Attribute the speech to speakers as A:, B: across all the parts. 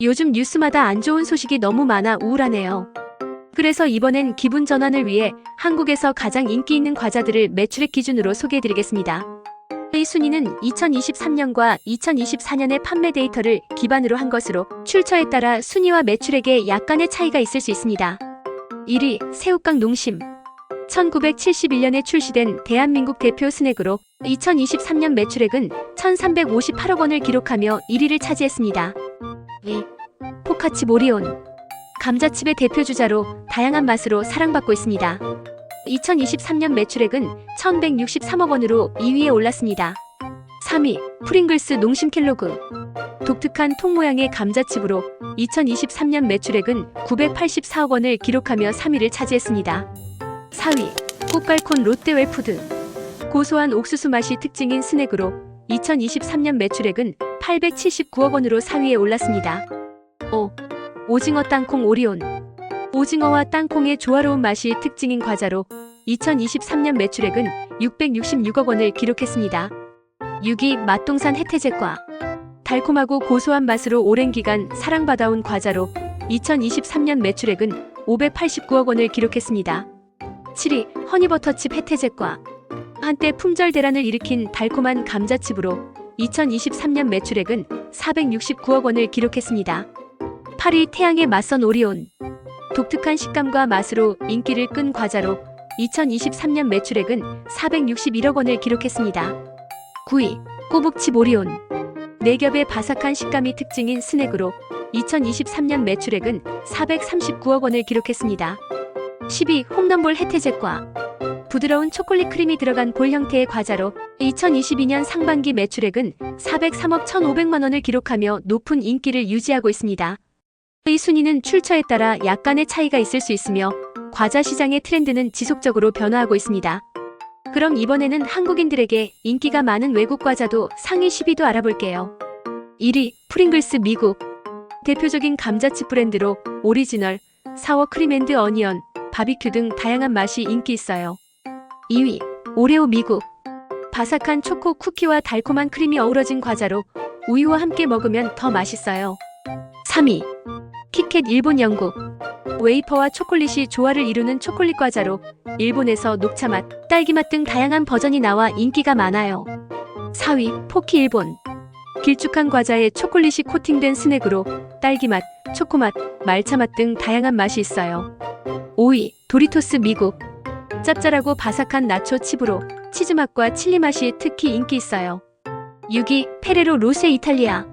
A: 요즘 뉴스마다 안 좋은 소식이 너무 많아 우울하네요. 그래서 이번엔 기분 전환을 위해 한국에서 가장 인기 있는 과자들을 매출액 기준으로 소개해드리겠습니다. 이 순위는 2023년과 2024년의 판매 데이터를 기반으로 한 것으로 출처에 따라 순위와 매출액에 약간의 차이가 있을 수 있습니다. 1위 새우깡 농심 1971년에 출시된 대한민국 대표 스낵으로 2023년 매출액은 1358억 원을 기록하며 1위를 차지했습니다. 2. 포카치 모리온 감자칩의 대표 주자로 다양한 맛으로 사랑받고 있습니다. 2023년 매출액은 1163억 원으로 2위에 올랐습니다. 3위 프링글스 농심 켈로그 독특한 통 모양의 감자칩으로 2023년 매출액은 984억 원을 기록하며 3위를 차지했습니다. 4위 꽃갈콘 롯데웰푸드 고소한 옥수수 맛이 특징인 스낵으로 2023년 매출액은 879억 원으로 4위에 올랐습니다. 5. 오징어 땅콩 오리온 오징어와 땅콩의 조화로운 맛이 특징인 과자로 2023년 매출액은 666억 원을 기록했습니다. 6위 맛동산 혜태제과 달콤하고 고소한 맛으로 오랜 기간 사랑받아온 과자로 2023년 매출액은 589억 원을 기록했습니다. 7위 허니버터칩 혜태제과 한때 품절 대란을 일으킨 달콤한 감자칩으로 2023년 매출액은 469억 원을 기록했습니다. 8위 태양의 맞선 오리온 독특한 식감과 맛으로 인기를 끈 과자로 2023년 매출액은 461억 원을 기록했습니다. 9위 꼬북칩 오리온 네 겹의 바삭한 식감이 특징인 스낵으로 2023년 매출액은 439억 원을 기록했습니다. 10위 홈런볼 혜태제과 부드러운 초콜릿 크림이 들어간 볼 형태의 과자로 2022년 상반기 매출액은 403억 1,500만 원을 기록하며 높은 인기를 유지하고 있습니다. 이 순위는 출처에 따라 약간의 차이가 있을 수 있으며 과자 시장의 트렌드는 지속적으로 변화하고 있습니다. 그럼 이번에는 한국인들에게 인기가 많은 외국 과자도 상위 10위도 알아볼게요. 1위 프링글스 미국 대표적인 감자칩 브랜드로 오리지널, 사워 크림 앤드 어니언, 바비큐 등 다양한 맛이 인기 있어요. 2위 오레오 미국 바삭한 초코 쿠키와 달콤한 크림이 어우러진 과자로 우유와 함께 먹으면 더 맛있어요. 3위 키캣 일본 영국 웨이퍼와 초콜릿이 조화를 이루는 초콜릿 과자로 일본에서 녹차맛, 딸기맛 등 다양한 버전이 나와 인기가 많아요. 4위 포키 일본 길쭉한 과자에 초콜릿이 코팅된 스낵으로 딸기맛, 초코맛, 말차맛 등 다양한 맛이 있어요. 5위 도리토스 미국 짭짤하고 바삭한 나초 칩으로 치즈 맛과 칠리 맛이 특히 인기 있어요. 6위 페레로 로세 이탈리아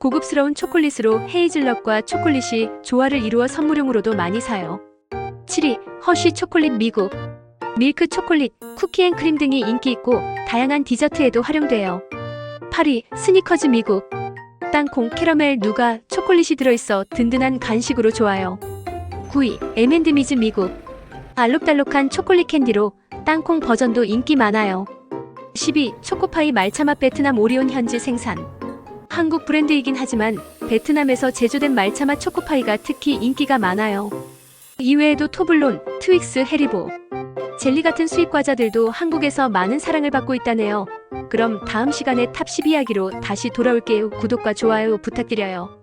A: 고급스러운 초콜릿으로 헤이즐넛과 초콜릿이 조화를 이루어 선물용으로도 많이 사요. 7위 허쉬 초콜릿 미국 밀크 초콜릿, 쿠키 앤 크림 등이 인기 있고 다양한 디저트에도 활용돼요. 8위 스니커즈 미국 땅콩, 캐러멜, 누가, 초콜릿이 들어있어 든든한 간식으로 좋아요. 9위 M&M이즈 미국 알록달록한 초콜릿 캔디로 땅콩 버전도 인기 많아요. 10위 초코파이 말차맛 베트남 오리온 현지 생산 한국 브랜드이긴 하지만 베트남에서 제조된 말차맛 초코파이가 특히 인기가 많아요. 이외에도 토블론, 트윅스, 해리보, 젤리 같은 수입 과자들도 한국에서 많은 사랑을 받고 있다네요. 그럼 다음 시간에 탑10 이야기로 다시 돌아올게요. 구독과 좋아요 부탁드려요.